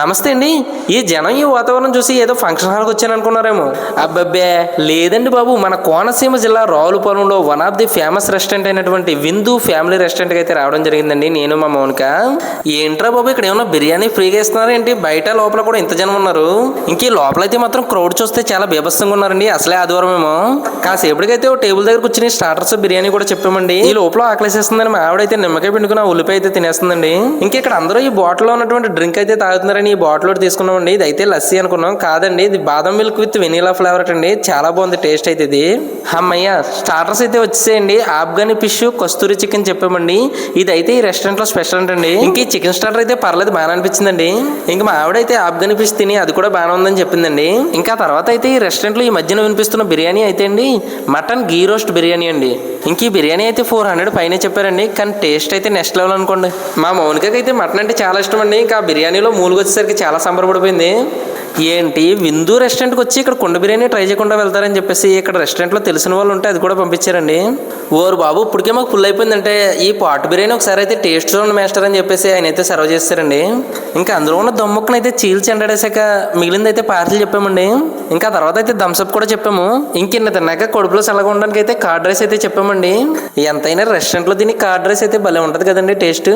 నమస్తే అండి. ఈ జనం ఈ వాతావరణం చూసి ఏదో ఫంక్షన్ హాల్కి వచ్చాను అనుకున్నారేమో అబ్బబ్బే లేదండి బాబు. మన కోనసీమ జిల్లా రావులపాలెంలో one of the famous restaurant అయినటువంటి విందు ఫ్యామిలీ రెస్టారెంట్కి అయితే రావడం జరిగిందండి. నేను మా మౌనిక. ఏంట్రా బాబు ఇక్కడ ఏమన్నా బిర్యానీ ఫ్రీగా ఇస్తున్నారు ఏంటి? బయట లోపల కూడా ఇంత జనం ఉన్నారు. ఇంక ఈ లోపల అయితే మాత్రం క్రౌడ్ చూస్తే చాలా బీభత్సంగా ఉన్నారండి. అసలే ఆదివారం ఏమో. కాసేపటికైతే ఓ టేబుల్ దగ్గర కూర్చుని స్టార్టర్స్ బిర్యానీ కూడా చెప్పామండి. ఈ లోపల ఆకలిసేస్తుందని మా ఆవిడైతే నిమ్మకాయ పిండుకుని ఉల్లిపాయ అయితే తినేస్తుందండి. ఇంకా ఇక్కడ అందరూ ఈ బాటిల్లో ఉన్నటువంటి డ్రింక్ అయితే తాగుతున్నారని ఈ బాటిల్ ఒకటి తీసుకున్నామండి. ఇది అయితే లస్సీ అనుకున్నాం. కాదండి ఇది బాదం మిల్క్ విత్ వెనీలా ఫ్లేవర్ అండి. చాలా బాగుంది టేస్ట్ అయితే ఇది. అమ్మయ్య స్టార్టర్స్ అయితే వచ్చేసేయండి. ఆఫ్ఘనీ ఫిష్ కస్తూరి చికెన్ చెప్పామండి. ఇది అయితే ఈ రెస్టారెంట్లో స్పెషల్ అంటండి ఇంక ఈ చికెన్ స్టార్టర్ అయితే పర్లేదు బాగా అనిపించిందండి. ఇంక మా ఆవిడైతే ఆఫ్ఘనీ ఫిష్ తిని అది కూడా బాగానే ఉందని చెప్పిందండి. ఇంకా తర్వాత అయితే ఈ రెస్టారెంట్లో ఈ మధ్యన వినిపిస్తున్న బిర్యానీ అయితే అండి మటన్ గీ రోస్ట్ బిర్యానీ అండి. ఇంక ఈ బిర్యానీ అయితే ఫోర్ హండ్రెడ్ పైన చెప్పారండి కానీ టేస్ట్ అయితే నెక్స్ట్ లెవెల్ అనుకోండి. మా మౌనికకి అయితే మటన్ అంటే చాలా ఇష్టం అండి ఇంకా ఆ బిర్యానీలో మూలుగు వచ్చేసరికి చాలా సంబరపడిపోయింది. ఏంటి? విందు రెస్టారెంట్కి వచ్చి ఇక్కడ కుండ బిర్యానీ ట్రై చేయకుండా వెళ్తారని చెప్పేసి ఇక్కడ రెస్టారెంట్లో తెలిసిన వాళ్ళు ఉంటే అది కూడా పంపించారండి. ఓరు బాబు ఇప్పటికే మాకు ఫుల్ అయిపోయిందంటే ఈ పాట్ బిర్యానీ ఒకసారి అయితే టేస్ట్ చూడండి మాస్టర్ అని చెప్పేసి ఆయన అయితే సర్వ్ చేస్తారండి. ఇంకా అందులో ఉన్న దమ్ముక్కను అయితే చీల్చి ఎండాడేసాక మిగిలింది అయితే పార్సల్ చెప్పామండి. ఇంకా తర్వాత అయితే థమ్స్అప్ కూడా చెప్పాము. ఇంకిన్న తిన్నాక కడుపులో చల్లగా ఉండడానికి అయితే కార్డ్ రైస్ అయితే చెప్పామండి. ఎంతైనా రెస్టారెంట్లో తిని కార్డ్ రైస్ అయితే భలే ఉంటుంది కదండి టేస్ట్